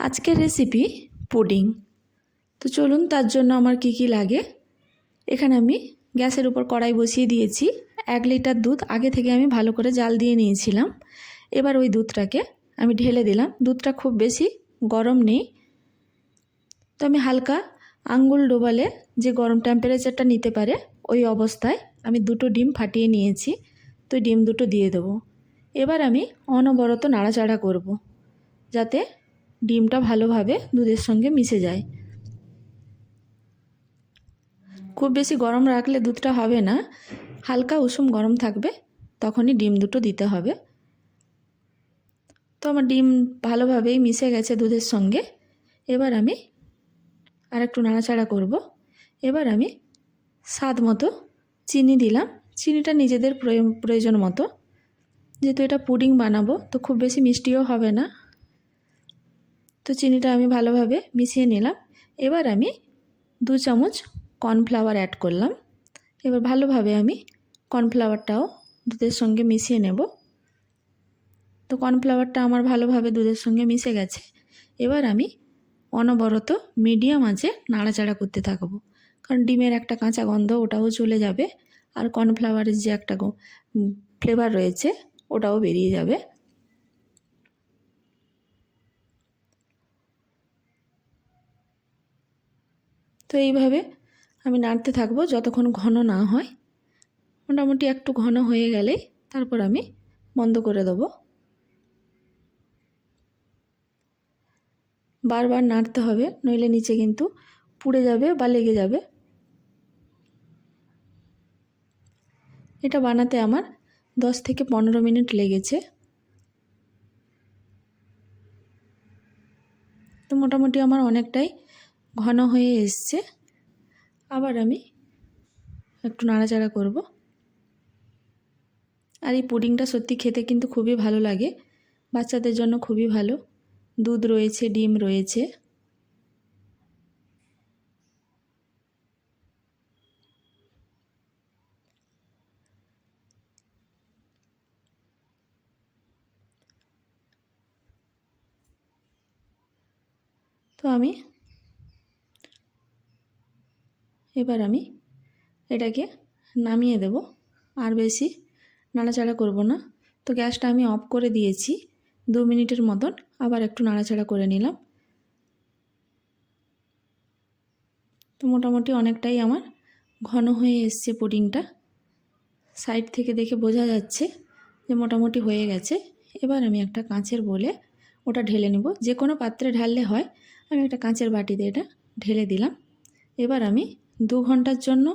আজকের recipe pudding তো চলুন তার জন্য আমার কি কি লাগে? এখানে আমি গ্যাসের উপর কড়াই বসিয়ে দিয়েছি। এক লিটার দুধ আগে থেকে আমি ভালো করে জাল দিয়ে নিয়েছিলাম। এবার ওই দুধটাকে আমি ঢেলে দিলাম। দুধটা খুব বেশি গরম নেই। তো আমি হালকা আঙ্গুল ডোবালে যে গরম টেম্পারেচারটা নিতে পারে, ওই অবস্থায় আমি দুটো ডিম ফাটিয়ে নিয়েছি। তো ডিম দুটো দিয়ে দেবো। এবার আমি অনবরত নাড়াচাড়া করব। যাতে ডিমটা ভালোভাবে দুধের সঙ্গে মিশে যায়। খুব বেশি গরম রাখলে দুধটা হবে না। হালকা উষুম গরম থাকবে, তখনই ডিম দুটো দিতে হবে। তো আমার ডিম ভালোভাবেই মিশে গেছে দুধের সঙ্গে। এবার আমি আর একটু নাড়াচাড়া করব। এবার আমি স্বাদ মতো চিনি দিলাম। চিনিটা নিজেদের প্রয়োজন মতো। যেহেতু এটা পুডিং বানাবো, তো খুব বেশি মিষ্টিও হবে না। তো চিনিটা আমি ভালোভাবে মিশিয়ে নিলাম। এবার আমি দু চামচ কর্নফ্লাওয়ার অ্যাড করলাম। এবার ভালোভাবে আমি কর্নফ্লাওয়ারটাও দুধের সঙ্গে মিশিয়ে নেব। তো কর্নফ্লাওয়ারটা আমার ভালোভাবে দুধের সঙ্গে মিশে গেছে। এবার আমি অনবরত মিডিয়াম আঁচে নাড়াচাড়া করতে থাকব। কারণ ডিমের একটা কাঁচা গন্ধ, ওটাও চলে যাবে। আর কর্নফ্লাওয়ারের যে একটা ফ্লেভার রয়েছে, ওটাও বেরিয়ে যাবে। তো এইভাবে আমি নাড়তে থাকব যতক্ষণ ঘন না হয়। মোটামুটি একটু ঘন হয়ে গেলেই তারপর আমি বন্ধ করে দেবো। বারবার নাড়তে হবে, নইলে নিচে কিন্তু পুড়ে যাবে বা লেগে যাবে। এটা বানাতে আমার দশ থেকে পনেরো মিনিট লেগেছে। তো মোটামুটি আমার অনেকটাই ঘন হয়ে এসছে। আবার আমি একটু নাড়াচাড়া করব। আর এই পুডিংটা সত্যি খেতে কিন্তু খুবই ভালো লাগে। বাচ্চাদের জন্য খুবই ভালো। দুধ রয়েছে, ডিম রয়েছে। তো আমি এবার আমি এটাকে নামিয়ে দেব। আর বেশি নাড়াচাড়া করব না। তো গ্যাসটা আমি অফ করে দিয়েছি। দু মিনিটের মতন আবার একটু নাড়াচাড়া করে নিলাম। তো মোটামুটি অনেকটাই আমার ঘন হয়ে এসছে পুডিংটা। সাইড থেকে দেখে বোঝা যাচ্ছে যে মোটামুটি হয়ে গেছে। এবার আমি একটা কাঁচের বলে ওটা ঢেলে নেব। যে কোনো পাত্রে ঢাললে হয়। আমি একটা কাঁচের বাটিতে এটা ঢেলে দিলাম। এবার আমি দু ঘণ্টার জন্য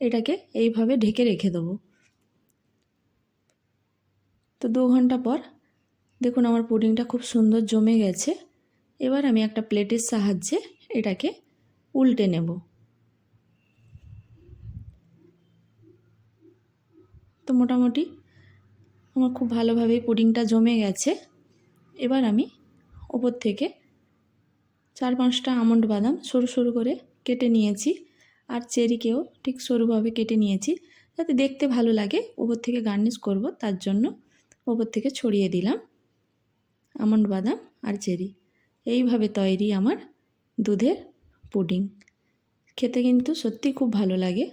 এটাকে এইভাবে ঢেকে রেখে দেবো। তো দু ঘণ্টা পর দেখুন আমার পুডিংটা খুব সুন্দর জমে গেছে। এবার আমি একটা প্লেটের সাহায্যে এটাকে উল্টে নেব। তো মোটামুটি আমার খুব ভালোভাবেই পুডিংটা জমে গেছে। এবার আমি ওপর থেকে চার পাঁচটা আমন্ড বাদাম সরু সরু করে কেটে নিয়েছি। আর চেরিকেও ঠিক সরুভাবে কেটে নিয়েছি। যাতে দেখতে ভালো লাগে, ওপর থেকে গার্নিশ করব, তার জন্য ওপর থেকে ছড়িয়ে দিলাম আমন্ড বাদাম আর চেরি। এইভাবে তৈরি আমার দুধের পুডিং। খেতে কিন্তু সত্যি খুব ভালো লাগে।